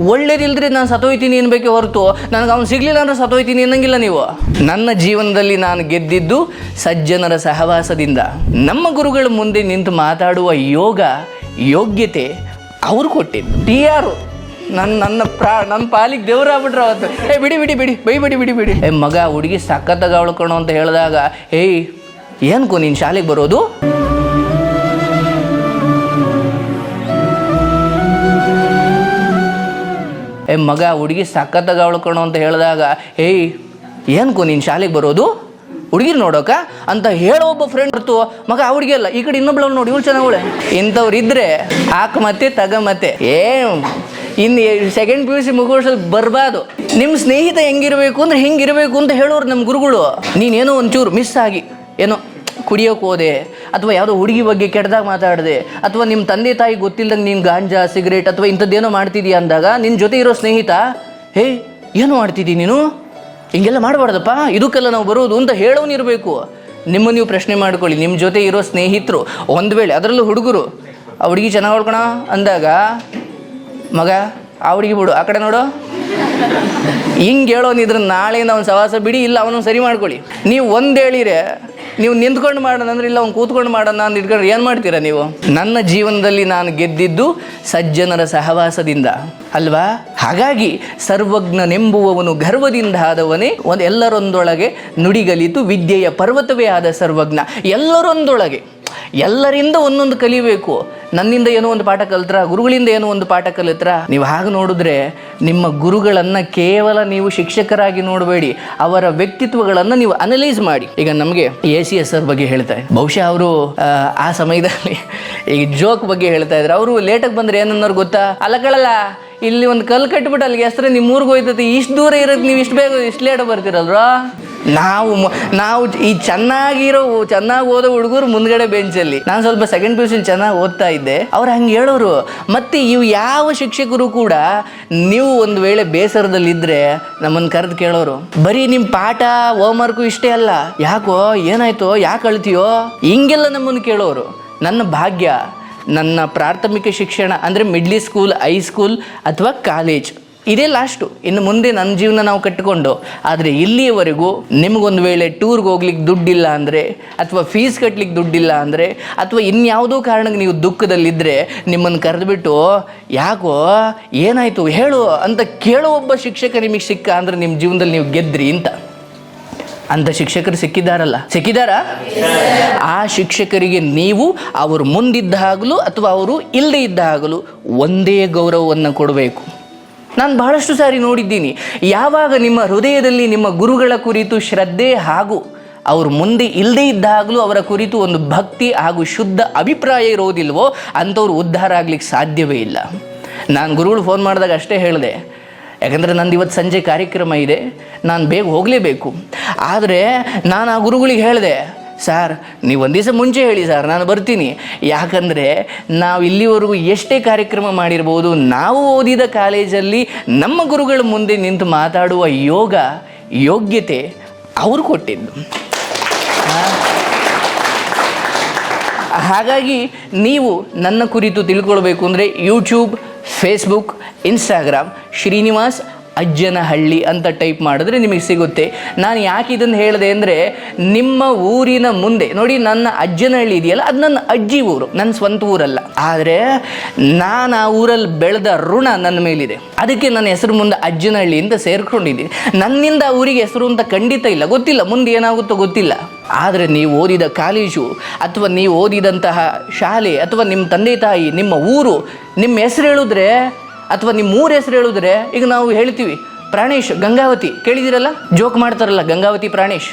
ಒಳ್ಳೇದಿಲ್ದ್ರೆ ನಾನು ಸತೋಯ್ತೀನಿ ಅನ್ಬೇಕೆ ಹೊರತು. ನನಗೆ ಅವ್ನು ಸಿಗ್ಲಿಲ್ಲ ಅಂದ್ರೆ ಸತೋಯ್ತೀನಿ ಅನ್ನಂಗಿಲ್ಲ ನೀವು. ನನ್ನ ಜೀವನದಲ್ಲಿ ನಾನು ಗೆದ್ದಿದ್ದು ಸಜ್ಜನರ ಸಹವಾಸದಿಂದ. ನಮ್ಮ ಗುರುಗಳ ಮುಂದೆ ನಿಂತು ಮಾತಾಡುವ ಯೋಗ, ಯೋಗ್ಯತೆ ಅವ್ರು ಕೊಟ್ಟಿದ್ದು. ಟಿ ಆರು. ನನ್ನ ನನ್ನ ಪ್ರಾ ನನ್ನ ಪಾಲಿಗೆ ದೇವ್ರಾಗ್ಬಿಟ್ರ ಅವತ್ತು. ಏ, ಬಿಡಿ ಬಿಡಿ ಬಿಡಿ, ಬೈ, ಬಿಡಿ ಬಿಡಿ ಬಿಡಿ. ಏ, ಮಗ, ಹುಡುಗಿ ಸಖತ್ತಾಗ ಅವಳ್ಕೊಣು ಅಂತ ಹೇಳಿದಾಗ, ಏಯ್, ಏನ್ಕೋ ನೀನು ಶಾಲೆಗೆ ಬರೋದು? ಏ, ಮಗ, ಹುಡುಗಿ ಸಖತ್ತಾಗ ಅವಳ್ಕೊಣು ಅಂತ ಹೇಳಿದಾಗ, ಏಯ್ ಏನ್ಕೋ ನೀನು ಶಾಲೆಗೆ ಬರೋದು? ಹುಡುಗಿರ್ ನೋಡೋಕ? ಅಂತ ಹೇಳೋ ಒಬ್ಬ ಫ್ರೆಂಡ್ ಬರ್ತು ಮಗ, ಆ ಹುಡುಗಿ ಅಲ್ಲ, ಈ ಕಡೆ ಇನ್ನೊಬ್ಳು ನೋಡಿ, ಇವಳು ಚೆನ್ನಾಗಳೆ ಇಂಥವ್ರು ಇದ್ರೆ ಮತ್ತೆ ತಗ ಮತ್ತೆ ಏ ಇನ್ನು ಸೆಕೆಂಡ್ ಪಿ ಯು ಸಿ ಮುಗಿಸೋಲ್ಲಿ ಬರಬಾರ್ದು. ನಿಮ್ಮ ಸ್ನೇಹಿತ ಹೆಂಗಿರಬೇಕು ಅಂದ್ರೆ ಹೆಂಗಿರ್ಬೇಕು ಅಂತ ಹೇಳೋರು ನಮ್ಮ ಗುರುಗಳು. ನೀನೇನೋ ಒಂಚೂರು ಮಿಸ್ ಆಗಿ, ಏನೋ ಕುಡಿಯೋಕೆ ಹೋದೆ ಅಥವಾ ಯಾವುದೋ ಹುಡುಗಿ ಬಗ್ಗೆ ಕೆಟ್ಟದಾಗ ಮಾತಾಡಿದೆ, ಅಥವಾ ನಿಮ್ಮ ತಂದೆ ತಾಯಿ ಗೊತ್ತಿಲ್ಲದಂಗೆ ನೀನು ಗಾಂಜಾ, ಸಿಗರೇಟ್ ಅಥವಾ ಇಂಥದ್ದೇನೋ ಮಾಡ್ತಿದೀಯ ಅಂದಾಗ ನಿನ್ನ ಜೊತೆ ಇರೋ ಸ್ನೇಹಿತ, ಹೇ, ಏನು ಮಾಡ್ತಿದ್ದೀ ನೀನು? ಹಿಂಗೆಲ್ಲ ಮಾಡಬಾರ್ದಪ್ಪ, ಇದಕ್ಕೆಲ್ಲ ನಾವು ಬರೋದು ಅಂತ ಹೇಳೋನಿರಬೇಕು ನಿಮ್ಮ ನೀವು ಪ್ರಶ್ನೆ ಮಾಡ್ಕೊಳ್ಳಿ ನಿಮ್ಮ ಜೊತೆ ಇರೋ ಸ್ನೇಹಿತರು ಒಂದು ವೇಳೆ, ಅದರಲ್ಲೂ ಹುಡುಗರು, ಆ ಹುಡುಗಿ ಚೆನ್ನಾಗಿ ಹೊಡ್ಕೊಣ ಅಂದಾಗ, ಮಗ, ಆ ಹುಡುಗಿ ಬಿಡು, ಆ ಕಡೆ ನೋಡು. ಹಿಂಗೆ ಹೇಳೋನಿದ್ರೆ ನಾಳೆಯಿಂದ ಅವ್ನು ಸವಾಸ ಬಿಡಿ, ಇಲ್ಲ ಅವನು ಸರಿ ಮಾಡ್ಕೊಳ್ಳಿ. ನೀವು ಒಂದು ಹೇಳಿರೆ ನೀವು ನಿಂತ್ಕೊಂಡು ಮಾಡೋಣ ಅಂದ್ರೆ ಇಲ್ಲ, ಅವ್ನು ಕೂತ್ಕೊಂಡು ಮಾಡೋಣ ಅಂತ ಇಟ್ಕೊಂಡು ಏನು ಮಾಡ್ತೀರಾ ನೀವು? ನನ್ನ ಜೀವನದಲ್ಲಿ ನಾನು ಗೆದ್ದಿದ್ದು ಸಜ್ಜನರ ಸಹವಾಸದಿಂದ, ಅಲ್ವಾ? ಹಾಗಾಗಿ ಸರ್ವಜ್ಞನೆಂಬುವವನು ಗರ್ವದಿಂದ ಆದವನೇ, ಒಂದು ಎಲ್ಲರೊಂದೊಳಗೆ ನುಡಿಗಲಿತು, ವಿದ್ಯೆಯ ಪರ್ವತವೇ ಆದ ಸರ್ವಜ್ಞ. ಎಲ್ಲರೊಂದೊಳಗೆ, ಎಲ್ಲರಿಂದ ಒಂದೊಂದು ಕಲಿಬೇಕು. ನನ್ನಿಂದ ಏನೋ ಒಂದು ಪಾಠ ಕಲಿತ್ರ, ಗುರುಗಳಿಂದ ಏನೋ ಒಂದು ಪಾಠ ಕಲಿತ್ರ, ನೀವು ಹಾಗೆ ನೋಡಿದ್ರೆ ನಿಮ್ಮ ಗುರುಗಳನ್ನು ಕೇವಲ ನೀವು ಶಿಕ್ಷಕರಾಗಿ ನೋಡಬೇಡಿ, ಅವರ ವ್ಯಕ್ತಿತ್ವಗಳನ್ನು ನೀವು ಅನಲೈಸ್ ಮಾಡಿ. ಈಗ ನಮಗೆ ಎ ಸಿ ಎಸ್ ಅವ್ರ ಬಗ್ಗೆ ಹೇಳ್ತಾರೆ ಬಹುಶಃ ಅವರು, ಆ ಸಮಯದಲ್ಲಿ ಈಗ ಜೋಕ್ ಬಗ್ಗೆ ಹೇಳ್ತಾ ಇದ್ರು. ಅವರು ಲೇಟಾಗಿ ಬಂದ್ರೆ ಏನನ್ನೋರು ಗೊತ್ತಾ? ಅಲ್ಲಕಳಲ್ಲ ಇಲ್ಲಿ ಒಂದು ಕಲ್ಲು ಕಟ್ಬಿಟ್ಟು ಅಲ್ಲಿಗೆ ಹೆಸರು ನಿಮ್ಮ ಊರಿಗೆ ಹೋಯ್ತದೆ ಇಷ್ಟು ದೂರ ಇರೋದು ನೀವು ಇಷ್ಟು ಬೇಗ ಇಷ್ಟು ಲೇಟ್ ಬರ್ತೀರಲ್ವಾ? ನಾವು ನಾವು ಈ ಚೆನ್ನಾಗಿರೋ ಚೆನ್ನಾಗಿ ಓದೋ ಹುಡುಗರು ಮುಂದ್ಗಡೆ ಬೆಂಚಲ್ಲಿ ನಾನು ಸ್ವಲ್ಪ ಸೆಕೆಂಡ್ ಪಿ ಚೆನ್ನಾಗಿ ಓದ್ತಾ ಇದ್ದೆ. ಅವ್ರು ಹಂಗೆ ಹೇಳೋರು. ಮತ್ತೆ ಇವು ಯಾವ ಶಿಕ್ಷಕರು ಕೂಡ ನೀವು ಒಂದು ವೇಳೆ ಬೇಸರದಲ್ಲಿದ್ದರೆ ನಮ್ಮನ್ನು ಕರೆದು ಕೇಳೋರು. ಬರೀ ನಿಮ್ಮ ಪಾಠ ಹೋಮ್ವರ್ಕು ಇಷ್ಟೇ ಅಲ್ಲ. ಯಾಕೋ, ಏನಾಯ್ತೋ, ಯಾಕೆ ಅಳ್ತೀಯೋ? ಹಿಂಗೆಲ್ಲ ನಮ್ಮನ್ನು ಕೇಳೋರು. ನನ್ನ ಭಾಗ್ಯ. ನನ್ನ ಪ್ರಾಥಮಿಕ ಶಿಕ್ಷಣ ಅಂದರೆ ಮಿಡ್ಲಿ ಸ್ಕೂಲ್ ಹೈಸ್ಕೂಲ್ ಅಥವಾ ಕಾಲೇಜ್ ಇದೇ ಲಾಸ್ಟು ಇನ್ನು ಮುಂದೆ ನನ್ನ ಜೀವನ ನಾವು ಕಟ್ಟಿಕೊಂಡು, ಆದರೆ ಇಲ್ಲಿಯವರೆಗೂ ನಿಮಗೊಂದು ವೇಳೆ ಟೂರ್ಗೆ ಹೋಗ್ಲಿಕ್ಕೆ ದುಡ್ಡಿಲ್ಲ ಅಂದರೆ, ಅಥವಾ ಫೀಸ್ ಕಟ್ಲಿಕ್ಕೆ ದುಡ್ಡಿಲ್ಲ ಅಂದರೆ, ಅಥವಾ ಇನ್ಯಾವುದೋ ಕಾರಣಕ್ಕೆ ನೀವು ದುಃಖದಲ್ಲಿದ್ದರೆ ನಿಮ್ಮನ್ನು ಕರೆದುಬಿಟ್ಟು, ಯಾಕೋ, ಏನಾಯಿತು? ಹೇಳು ಅಂತ ಕೇಳೋ ಒಬ್ಬ ಶಿಕ್ಷಕ ನಿಮಗೆ ಸಿಕ್ಕ ಅಂದರೆ ನಿಮ್ಮ ಜೀವನದಲ್ಲಿ ನೀವು ಗೆದ್ರಿ ಅಂತ. ಅಂತ ಶಿಕ್ಷಕರು ಸಿಕ್ಕಿದ್ದಾರಲ್ಲ? ಸಿಕ್ಕಿದಾರಾ ಆ ಶಿಕ್ಷಕರಿಗೆ ನೀವು ಅವರು ಮುಂದಿದ್ದಾಗಲೂ ಅಥವಾ ಅವರು ಇಲ್ಲದೇ ಇದ್ದಾಗಲೂ ಒಂದೇ ಗೌರವವನ್ನು ಕೊಡಬೇಕು. ನಾನು ಬಹಳಷ್ಟು ಸಾರಿ ನೋಡಿದ್ದೀನಿ. ಯಾವಾಗ ನಿಮ್ಮ ಹೃದಯದಲ್ಲಿ ನಿಮ್ಮ ಗುರುಗಳ ಕುರಿತು ಶ್ರದ್ಧೆ ಹಾಗೂ ಅವರು ಮುಂದೆ ಇಲ್ಲದೇ ಇದ್ದಾಗಲೂ ಅವರ ಕುರಿತು ಒಂದು ಭಕ್ತಿ ಹಾಗೂ ಶುದ್ಧ ಅಭಿಪ್ರಾಯ ಇರೋದಿಲ್ವೋ ಅಂಥವ್ರು ಉದ್ಧಾರ ಆಗ್ಲಿಕ್ಕೆ ಸಾಧ್ಯವೇ ಇಲ್ಲ. ನಾನು ಗುರುಗಳು ಫೋನ್ ಮಾಡಿದಾಗ ಅಷ್ಟೇ ಹೇಳಿದೆ. ಯಾಕಂದರೆ ನಂದು ಇವತ್ತು ಸಂಜೆ ಕಾರ್ಯಕ್ರಮ ಇದೆ, ನಾನು ಬೇಗ ಹೋಗಲೇಬೇಕು. ಆದರೆ ನಾನು ಆ ಗುರುಗಳಿಗೆ ಹೇಳಿದೆ, ಸರ್, ನೀವು ಒಂದು ದಿವಸ ಮುಂಚೆ ಹೇಳಿ ಸರ್, ನಾನು ಬರ್ತೀನಿ. ಯಾಕಂದರೆ ನಾವು ಇಲ್ಲಿವರೆಗೂ ಎಷ್ಟೇ ಕಾರ್ಯಕ್ರಮ ಮಾಡಿರ್ಬೋದು, ನಾವು ಓದಿದ ಕಾಲೇಜಲ್ಲಿ ನಮ್ಮ ಗುರುಗಳ ಮುಂದೆ ನಿಂತು ಮಾತಾಡುವ ಯೋಗ, ಯೋಗ್ಯತೆ ಅವರು ಕೊಟ್ಟಿದ್ದು. ಹಾಗಾಗಿ ನೀವು ನನ್ನ ಕುರಿತು ತಿಳ್ಕೊಳ್ಬೇಕು ಅಂದರೆ ಯೂಟ್ಯೂಬ್ ಫೇಸ್ಬುಕ್ ಇನ್ಸ್ಟಾಗ್ರಾಮ್ ಅಜ್ಜನಹಳ್ಳಿ ಅಂತ ಟೈಪ್ ಮಾಡಿದ್ರೆ ನಿಮಗೆ ಸಿಗುತ್ತೆ. ನಾನು ಯಾಕೆ ಇದನ್ನು ಹೇಳಿದೆ ಅಂದರೆ ನಿಮ್ಮ ಊರಿನ ಮುಂದೆ, ನೋಡಿ ನನ್ನ ಅಜ್ಜನಹಳ್ಳಿ ಇದೆಯಲ್ಲ, ಅದು ನನ್ನ ಅಜ್ಜಿ ಊರು, ನನ್ನ ಸ್ವಂತ ಊರಲ್ಲ. ಆದರೆ ನಾನು ಆ ಊರಲ್ಲಿ ಬೆಳೆದ ಋಣ ನನ್ನ ಮೇಲಿದೆ. ಅದಕ್ಕೆ ನನ್ನ ಹೆಸರು ಮುಂದೆ ಅಜ್ಜನಹಳ್ಳಿ ಅಂತ ಸೇರ್ಕೊಂಡಿದ್ದೀನಿ. ನನ್ನಿಂದ ಆ ಊರಿಗೆ ಹೆಸರು ಅಂತ ಖಂಡಿತ ಇಲ್ಲ, ಗೊತ್ತಿಲ್ಲ, ಮುಂದೆ ಏನಾಗುತ್ತೋ ಗೊತ್ತಿಲ್ಲ. ಆದರೆ ನೀವು ಓದಿದ ಕಾಲೇಜು ಅಥವಾ ನೀವು ಓದಿದಂತಹ ಶಾಲೆ ಅಥವಾ ನಿಮ್ಮ ತಂದೆ ತಾಯಿ, ನಿಮ್ಮ ಊರು, ನಿಮ್ಮ ಹೆಸರು ಹೇಳಿದ್ರೆ ಅಥವಾ ನಿಮ್ಮ ಮೂರು ಹೆಸರು ಹೇಳಿದ್ರೆ ಈಗ ನಾವು ಹೇಳ್ತೀವಿ, ಪ್ರಾಣೇಶ್, ಗಂಗಾವತಿ. ಕೇಳಿದಿರಲ್ಲ? ಜೋಕ್ ಮಾಡ್ತಾರಲ್ಲ, ಗಂಗಾವತಿ, ಪ್ರಾಣೇಶ್.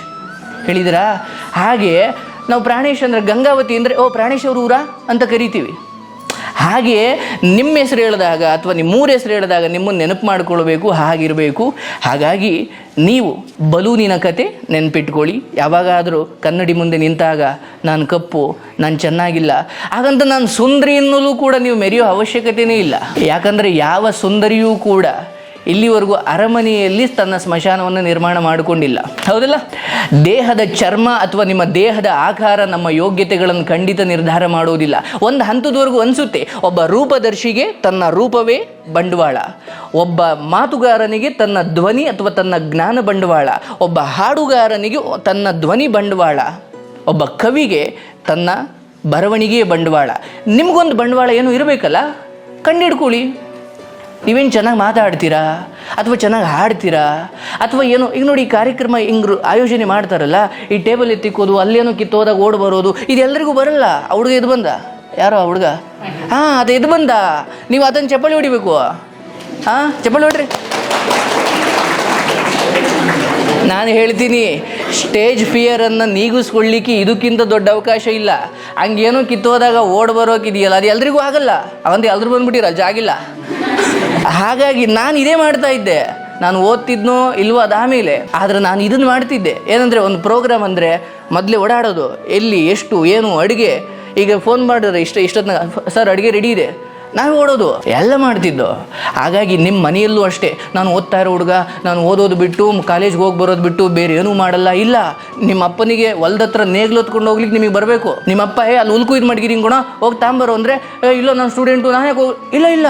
ಹೇಳಿದಿರಾ ಹಾಗೆ, ನಾವು ಪ್ರಾಣೇಶ್ ಅಂದರೆ ಗಂಗಾವತಿ ಅಂದರೆ, ಓ, ಪ್ರಾಣೇಶ್ ಅವರು ಊರ ಅಂತ ಕರಿತೀವಿ. ಹಾಗೆ ನಿಮ್ಮ ಹೆಸರು ಹೇಳಿದಾಗ ಅಥವಾ ನಿಮ್ಮ ಮೂರು ಹೆಸರು ಹೇಳಿದಾಗ ನಿಮ್ಮನ್ನು ನೆನಪು ಮಾಡಿಕೊಳ್ಬೇಕು ಹಾಗಿರಬೇಕು. ಹಾಗಾಗಿ ನೀವು ಬಲೂನಿನ ಕತೆ ನೆನಪಿಟ್ಕೊಳ್ಳಿ. ಯಾವಾಗಾದರೂ ಕನ್ನಡಿ ಮುಂದೆ ನಿಂತಾಗ ನಾನು ಕಪ್ಪು, ನಾನು ಚೆನ್ನಾಗಿಲ್ಲ. ಹಾಗಂತ ನಾನು ಸುಂದರಿ ಕೂಡ ನೀವು ಮೆರೆಯೋ ಅವಶ್ಯಕತೆಯೇ ಇಲ್ಲ. ಯಾಕಂದರೆ ಯಾವ ಸುಂದರಿಯೂ ಕೂಡ ಇಲ್ಲಿವರೆಗೂ ಅರಮನೆಯಲ್ಲಿ ತನ್ನ ಸ್ಮಶಾನವನ್ನು ನಿರ್ಮಾಣ ಮಾಡಿಕೊಂಡಿಲ್ಲ. ಹೌದಲ್ಲ? ದೇಹದ ಚರ್ಮ ಅಥವಾ ನಿಮ್ಮ ದೇಹದ ಆಕಾರ, ನಮ್ಮ ಯೋಗ್ಯತೆಗಳನ್ನು ಖಂಡಿತ ನಿರ್ಧಾರ ಮಾಡುವುದಿಲ್ಲ. ಒಂದು ಹಂತದವರೆಗೂ ಅನಿಸುತ್ತೆ, ಒಬ್ಬ ರೂಪದರ್ಶಿಗೆ ತನ್ನ ರೂಪವೇ ಬಂಡವಾಳ. ಒಬ್ಬ ಮಾತುಗಾರನಿಗೆ ತನ್ನ ಧ್ವನಿ ಅಥವಾ ತನ್ನ ಜ್ಞಾನ ಬಂಡವಾಳ. ಒಬ್ಬ ಹಾಡುಗಾರನಿಗೆ ತನ್ನ ಧ್ವನಿ ಬಂಡವಾಳ. ಒಬ್ಬ ಕವಿಗೆ ತನ್ನ ಬರವಣಿಗೆಯ ಬಂಡವಾಳ. ನಿಮಗೊಂದು ಬಂಡವಾಳ ಏನು ಇರಬೇಕಲ್ಲ? ಕಂಡಿಡ್ಕೊಳ್ಳಿ ನೀವೇನು ಚೆನ್ನಾಗಿ ಮಾತಾಡ್ತೀರಾ? ಅಥವಾ ಚೆನ್ನಾಗಿ ಹಾಡ್ತೀರಾ? ಅಥವಾ ಏನು, ಈಗ ನೋಡಿ ಈ ಕಾರ್ಯಕ್ರಮ ಹಿಂಗೆ ಆಯೋಜನೆ ಮಾಡ್ತಾರಲ್ಲ, ಈ ಟೇಬಲ್ ಎತ್ತಿಕ್ಕೋದು ಅಲ್ಲೇನೋ ಕಿತ್ತೋದಾಗ ಓಡ್ ಬರೋದು ಇದೆಲ್ಲರಿಗೂ ಬರಲ್ಲ. ಹುಡುಗ ಇದು ಬಂದ? ಯಾರೋ ಆ ಹುಡುಗ? ಹಾಂ, ಅದು ಇದು ಬಂದ. ನೀವು ಅದನ್ನು ಚಪ್ಪಲಿ ಹೊಡಿಬೇಕು. ಹಾಂ, ಚಪ್ಪಲಿ ಹೊಡ್ರಿ. ನಾನು ಹೇಳ್ತೀನಿ, ಸ್ಟೇಜ್ ಫಿಯರನ್ನು ನೀಗಿಸ್ಕೊಳ್ಳಿಕ್ಕೆ ಇದಕ್ಕಿಂತ ದೊಡ್ಡ ಅವಕಾಶ ಇಲ್ಲ. ಹಂಗೇನೋ ಕಿತ್ತೋದಾಗ ಓಡ್ ಬರೋಕಿದೆಯಲ್ಲ ಅದು ಎಲ್ರಿಗೂ ಆಗಲ್ಲ. ಅವಂದು ಎಲ್ರು ಬಂದ್ಬಿಟ್ಟಿರ ಜಾಗಿಲ್ಲ. ಹಾಗಾಗಿ ನಾನು ಇದೇ ಮಾಡ್ತಾ ಇದ್ದೆ. ನಾನು ಓದ್ತಿದ್ನೋ ಇಲ್ವೋ ಅದಾಮೇಲೆ ಆದರೆ ನಾನು ಇದನ್ನು ಮಾಡ್ತಿದ್ದೆ. ಏನಂದರೆ ಒಂದು ಪ್ರೋಗ್ರಾಮ್ ಅಂದರೆ ಮೊದಲೇ ಓಡಾಡೋದು. ಎಲ್ಲಿ, ಎಷ್ಟು, ಏನು, ಅಡುಗೆ. ಈಗ ಫೋನ್ ಮಾಡಿದ್ರೆ ಇಷ್ಟ ಇಷ್ಟೊತ್ತಿನ ಸರ್ ಅಡುಗೆ ರೆಡಿ ಇದೆ. ನಾವು ಓಡೋದು. ಎಲ್ಲ ಮಾಡ್ತಿದ್ದು. ಹಾಗಾಗಿ ನಿಮ್ಮ ಮನೆಯಲ್ಲೂ ಅಷ್ಟೇ. ನಾನು ಓದ್ತಾ ಇರೋ ಹುಡುಗ, ನಾನು ಓದೋದು ಬಿಟ್ಟು ಕಾಲೇಜ್ಗೆ ಹೋಗಿ ಬರೋದು ಬಿಟ್ಟು ಬೇರೆ ಏನೂ ಮಾಡಲ್ಲ. ಇಲ್ಲ, ನಿಮ್ಮ ಅಪ್ಪನಿಗೆ ಹೊಲ್ದತ್ರ ನೇಗ್ಲು ಹೊತ್ಕೊಂಡು ಹೋಗ್ಲಿಕ್ಕೆ ನಿಮಗೆ ಬರಬೇಕು. ನಿಮ್ಮ ಅಪ್ಪ ಹೇ ಅಲ್ಲಿ ಉಲ್ಕು ಇದು ಮಡ್ಗಿರಿ ಗುಣ. ಹೋಗಿ ತಾಂಬರು. ಅಂದರೆ ಇಲ್ಲ, ನಾನು ಸ್ಟೂಡೆಂಟು ನಾನು ಯಾಕೆ ಹೋಗ್-" ಇಲ್ಲ ಇಲ್ಲ.